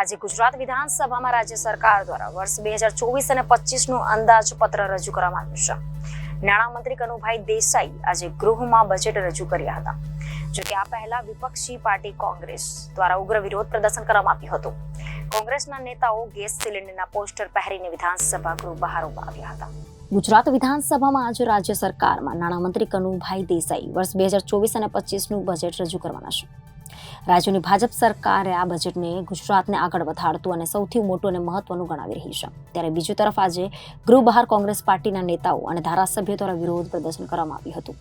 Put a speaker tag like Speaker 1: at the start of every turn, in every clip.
Speaker 1: આજે ગુજરાત વિધાનસભામાં રાજ્ય સરકાર દ્વારા વર્ષ બે હજાર ચોવીસ અને પચીસનું અંદાજપત્ર રજૂ કરવામાં આવ્યું છે. નાણામંત્રી કનુભાઈ દેસાઈ આજે ગૃહમાં બજેટ રજૂ કર્યા હતા. જોકે આ પહેલા વિપક્ષી પાર્ટી કોંગ્રેસ દ્વારા ઉગ્ર વિરોધ પ્રદર્શન કરવામાં આવ્યું હતું. કોંગ્રેસના નેતાઓ ગેસ સિલિન્ડરના પોસ્ટર પહેરીને વિધાનસભા ગૃહ બહાર ઊભા આવ્યા હતા. ગુજરાત વિધાનસભામાં આજે રાજ્ય સરકારમાં નાણામંત્રી કનુભાઈ દેસાઈ વર્ષ બે હજાર ચોવીસ અને પચીસનું બજેટ રજૂ કરવાના છે. રાજ્યની ભાજપ સરકારે આ બજેટને ગુજરાતને આગળ વધારતું અને સૌથી મોટું અને મહત્વનું ગણાવી રહી છે. ત્યારે બીજી તરફ આજે ગૃહ બહાર કોંગ્રેસ પાર્ટીના નેતાઓ અને ધારાસભ્યો દ્વારા વિરોધ પ્રદર્શન કરવામાં આવ્યું હતું.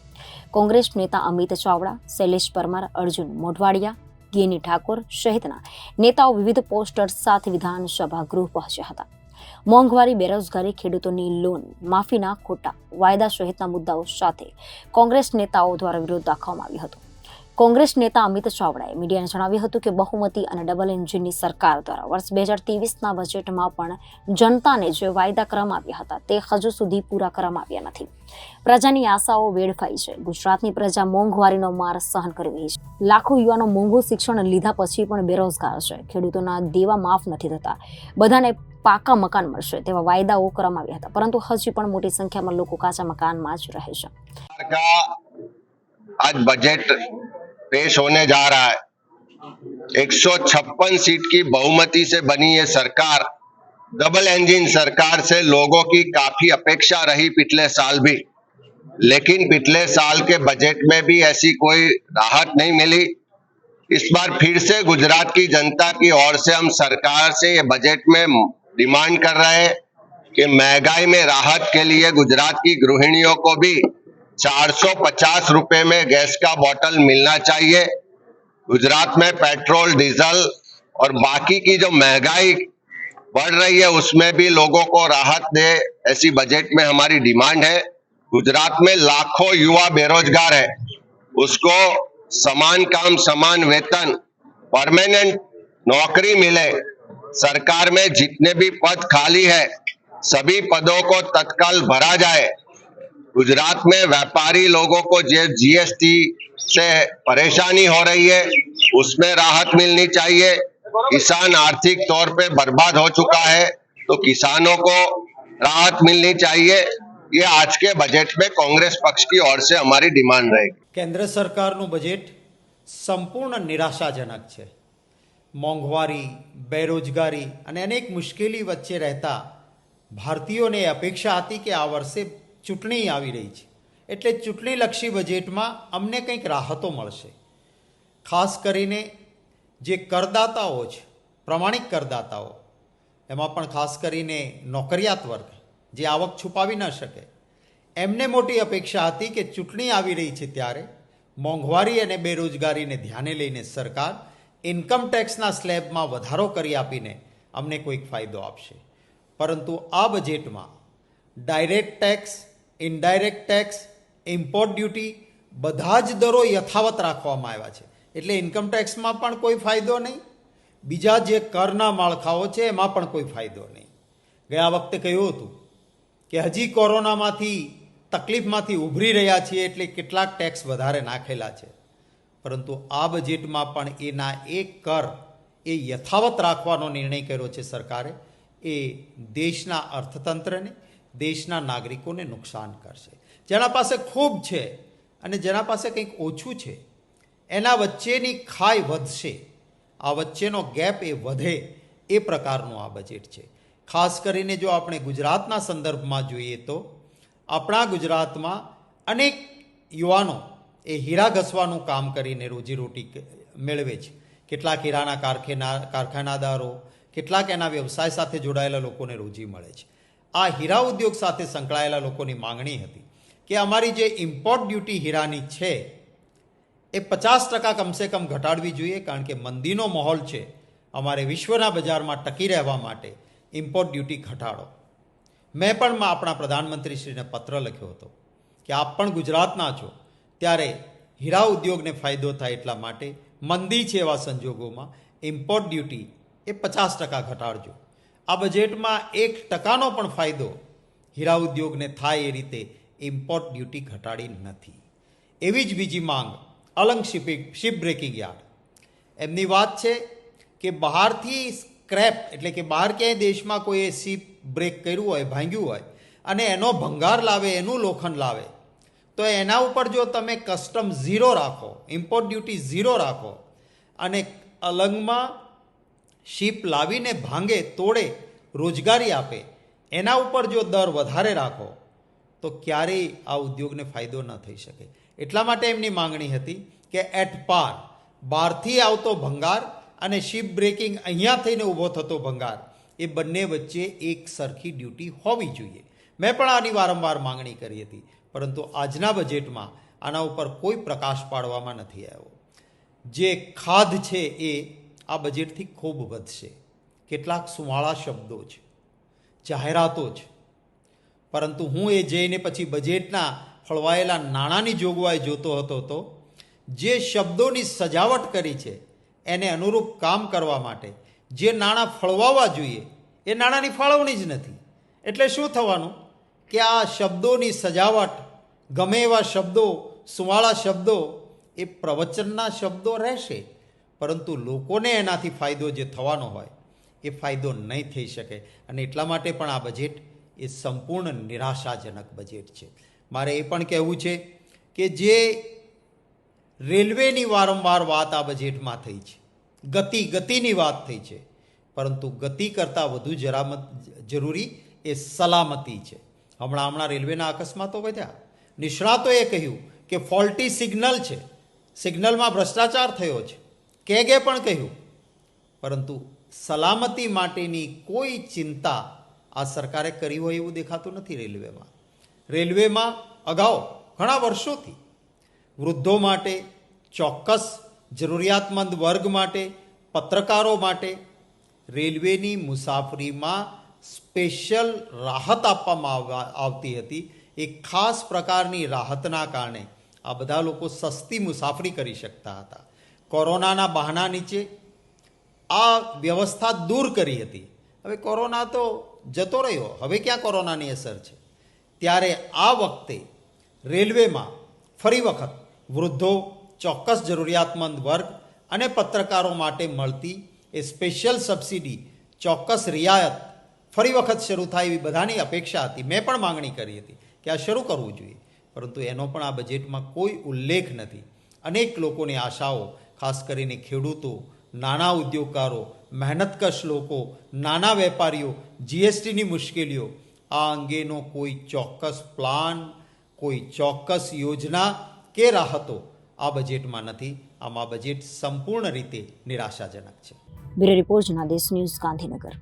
Speaker 1: કોંગ્રેસ નેતા અમિત ચાવડા, શૈલેષ પરમાર, અર્જુન મોઢવાડિયા, ગેની ઠાકોર સહિતના નેતાઓ વિવિધ પોસ્ટર્સ સાથે વિધાનસભા ગૃહ પહોંચ્યા હતા. મોંઘવારી, બેરોજગારી, ખેડૂતોની લોન, માફીના ખોટા, વાયદા સહિતના મુદ્દાઓ સાથે કોંગ્રેસ નેતાઓ દ્વારા વિરોધ દાખવવામાં આવ્યો હતો. કોંગ્રેસ નેતા અમિત ચાવડાએ મીડિયાને જણાવ્યું હતું કે બહુમતી અને ડબલ એન્જિનની સરકાર દ્વારા વર્ષ બે હજાર ત્રેવીસના બજેટમાં પણ જનતાને જે વાયદા કરવામાં આવ્યા હતા તે હજુ સુધી પૂરા કરવામાં આવ્યા નથી. પ્રજાની આશાઓ વેડફાઈ છે. ગુજરાતની પ્રજા મોંઘવારીનો માર સહન કરી રહી છે. લાખો યુવાનો મોંઘું શિક્ષણ લીધા પછી પણ બેરોજગાર છે. ખેડૂતોના દેવા માફ નથી થતા. બધાને પાકા મકાન મળશે તેવા વાયદાઓ કરવામાં આવ્યા હતા. પરંતુ હજી પણ મોટી સંખ્યામાં લોકો કાચા મકાનમાં જ રહે છે.
Speaker 2: આજ બજેટ पेश होने जा रहा है। 156 सीट की बहुमति से बनी ये सरकार, डबल इंजन सरकार से लोगों की काफ़ी अपेक्षा रही पिछले साल भी। लेकिन पिछले साल के बजट में भी ऐसी कोई राहत नहीं मिली। इस बार फिर से गुजरात की जनता की ओर से हम सरकार से ये बजट में डिमांड कर रहे हैं कि महँगाई में राहत के लिए गुजरात की गृहिणियों को भी 450 रुपए में गैस का बोतल मिलना चाहिए। गुजरात में पेट्रोल, डीजल और बाकी की जो महँगाई बढ़ रही है, उसमें भी लोगों को राहत दे। ऐसी बजट में हमारी डिमांड है। गुजरात में लाखों युवा बेरोजगार है। उसको समान काम, समान वेतन, परमानेंट नौकरी मिले। सरकार में जितने भी पद खाली है, सभी पदों को तत्काल भरा जाए। गुजरात में व्यापारी लोगों को जो जीएसटी से परेशानी हो रही है उसमें राहत मिलनी चाहिए किसान आर्थिक तौर पे बर्बाद हो चुका है तो किसानों को राहत मिलनी चाहिए ये आज के बजट में कांग्रेस पक्ष की ओर से हमारी डिमांड रहेगी
Speaker 3: કેન્દ્ર સરકારનું બજેટ સંપૂર્ણ નિરાશાજનક છે મોંઘવારી બેરોજગારી અને અનેક મુશ્કેલી વચ્ચે રહેતા ભારતીયોને એ અપેક્ષા હતી કે આ વર્ષે ચૂંટણી આવી રહી છે. એટલે ચૂંટણીલક્ષી બજેટમાં અમને કંઈક રાહતો મળશે. ખાસ કરીને જે કરદાતાઓ છે, પ્રમાણિક કરદાતાઓ, એમાં પણ ખાસ કરીને નોકરિયાત વર્ગ, જે આવક છુપાવી ન શકે, એમને મોટી અપેક્ષા હતી કે ચૂંટણી આવી રહી છે ત્યારે મોંઘવારી અને બેરોજગારીને ધ્યાને લઈને સરકાર ઇન્કમ ટેક્સના સ્લેબમાં વધારો કરી આપીને અમને કોઈક ફાયદો આપશે. પરંતુ આ બજેટમાં direct tax indirect tax import duty બધા જ દરો યથાવત રાખવામાં આવ્યા છે. એટલે ઇન્કમ ટેક્સમાં પણ કોઈ ફાયદો નહીં. બીજા જે કરના માળખાઓ છે, એમાં પણ કોઈ ફાયદો નહીં. ગયા વખતે કહ્યું હતું કે હજી કોરોનામાંથી, તકલીફમાંથી ઉભરી રહ્યા છીએ એટલે કેટલાક ટેક્સ વધારે નાખેલા છે. પરંતુ આ બજેટમાં પણ એના એક કર એ યથાવત રાખવાનો નિર્ણય કર્યો છે સરકારે. એ દેશના અર્થતંત્રને દેશના નાગરિકોને નુકસાન કરશે. જેના પાસે ખૂબ છે અને જેના પાસે કંઈક ઓછું છે, એના વચ્ચેની ખાઈ વધશે. આ વચ્ચેનો ગેપ એ વધે એ પ્રકારનું આ બજેટ છે. ખાસ કરીને જો આપણે ગુજરાતના સંદર્ભમાં જોઈએ તો આપણા ગુજરાતમાં અનેક યુવાનો એ હીરા ઘસવાનું કામ કરીને રોજીરોટી મેળવે છે. કેટલાક હીરાના કારખાના, કારખાનાદારો, કેટલાક એના વ્યવસાય સાથે જોડાયેલા લોકોને રોજી મળે છે. આ હીરા ઉદ્યોગ સાથે સંકળાયેલા લોકોની માંગણી હતી કે અમારી જે ઇમ્પોર્ટ ડ્યુટી હીરાની છે, એ પચાસ ટકા કમસે કમ ઘટાડવી જોઈએ, કારણ કે મંદીનો માહોલ છે. અમારે વિશ્વના બજારમાં ટકી રહેવા માટે ઇમ્પોર્ટ ડ્યુટી ઘટાડો. મેં પણ આપણા પ્રધાનમંત્રીશ્રીને પત્ર લખ્યો હતો કે આપ પણ ગુજરાતના છો, ત્યારે હીરા ઉદ્યોગને ફાયદો થાય એટલા માટે મંદી છે એવા સંજોગોમાં ઇમ્પોર્ટ ડ્યુટી એ પચાસ ટકા ઘટાડજો. આ બજેટમાં એક ટકાનો પણ ફાયદો હીરા ઉદ્યોગને થાય એ રીતે ઇમ્પોર્ટ ડ્યુટી ઘટાડી નથી. એવી જ બીજી માંગ Alang shipping ship breaking yard. એમની વાત છે કે બહારથી સ્ક્રેપ એટલે કે બહાર ક્યાંય દેશમાં કોઈએ શીપ બ્રેક કર્યું હોય, ભાંગ્યું હોય અને એનો ભંગાર લાવે, એનું લોખંડ લાવે, તો એના ઉપર જો તમે કસ્ટમ ઝીરો રાખો ઇમ્પોર્ટ ડ્યુટી ઝીરો રાખો અને અલંગમાં શીપ લાવીને ભાંગે, તોડે, રોજગારી આપે, એના ઉપર જો દર વધારે રાખો, તો ક્યારેય આ ઉદ્યોગને ફાયદો ન થઈ શકે. એટલા માટે એમની માંગણી હતી કે એટ પાર બહારથી આવતો ભંગાર અને શીપ બ્રેકિંગ અહીંયા થઈને ઊભો થતો ભંગાર, એ બંને વચ્ચે એક સરખી ડ્યુટી હોવી જોઈએ. મેં પણ આની વારંવાર માંગણી કરી હતી, પરંતુ આજના બજેટમાં આના ઉપર કોઈ પ્રકાશ પાડવામાં નથી આવ્યો. જે ખાધ છે એ આ બજેટથી ખૂબ વધશે. કેટલાક સુવાળા શબ્દો છે, જાહેરાતો છે. પરંતુ હું એ જઈને પછી બજેટના ફળવાયેલા નાણાંની જોગવાઈ જોતો હતો તો જે શબ્દોની સજાવટ કરી છે એને અનુરૂપ કામ કરવા માટે જે નાણાં ફળવાવા જોઈએ એ નાણાંની ફાળવણી જ નથી. એટલે શું થવાનું? કે આ શબ્દોની સજાવટ ગમે એવા શબ્દો, સુવાળા શબ્દો એ પ્રવચનના શબ્દો રહેશે. પરંતુ લોકોને એનાથી ફાયદો જે થવાનો હોય, એ ફાયદો નહીં થઈ શકે. અને એટલા માટે પણ આ બજેટ એ સંપૂર્ણ નિરાશાજનક બજેટ છે. મારે એ પણ કહેવું છે કે જે રેલવેની વારંવાર વાત આ બજેટમાં થઈ છે, ગતિ, ગતિની વાત થઈ છે, પરંતુ ગતિ કરતાં વધુ જરામત, જરૂરી એ સલામતી છે. હમણાં હમણાં રેલવેના અકસ્માતો વધ્યા. નિષ્ણાતોએ કહ્યું કે ફોલ્ટી સિગ્નલ છે. સિગ્નલમાં ભ્રષ્ટાચાર થયો છે. કેગે પણ કહ્યું, પરંતુ સલામતી માટેની કોઈ ચિંતા આ સરકારે કરી હોય એવું દેખાતું નથી રેલવેમાં. રેલવેમાં અગાઉ ઘણા વર્ષોથી વૃદ્ધો માટે, ચોક્કસ જરૂરિયાતમંદ વર્ગ માટે, પત્રકારો માટે રેલવેની મુસાફરીમાં સ્પેશિયલ રાહત આપવામાં આવતી હતી. એ ખાસ પ્રકારની રાહતના કારણે આ બધા લોકો સસ્તી મુસાફરી કરી શકતા હતા. કોરોનાના બહાના નીચે આ વ્યવસ્થા દૂર કરી હતી. હવે કોરોના તો જતો રહ્યો. હવે ક્યાં કોરોનાની અસર છે? ત્યારે આ વખતે રેલવેમાં ફરી વખત વૃદ્ધો, ચોક્કસ જરૂરિયાતમંદ વર્ગ અને પત્રકારો માટે મળતી એ સ્પેશિયલ સબસિડી, ચોક્કસ રિયાયત ફરી વખત શરૂ થાય એવી બધાની અપેક્ષા હતી. મેં પણ માંગણી કરી હતી કે આ શરૂ કરવું જોઈએ. પરંતુ એનો પણ આ બજેટમાં કોઈ ઉલ્લેખ નથી. અનેક લોકોની આશાઓ ખાસ કરીને ખેડૂતો નાના ઉદ્યોગકારો, મહેનતકશ લોકો નાના વેપારીઓ જીએસટીની મુશ્કેલીઓ, આ અંગેનો કોઈ ચોક્કસ પ્લાન કોઈ ચોક્કસ યોજના કે રાહતો આ બજેટમાં નથી. આમાં બજેટ સંપૂર્ણ રીતે નિરાશાજનક છે.
Speaker 1: Bureau report Janadesh news Gandhinagar.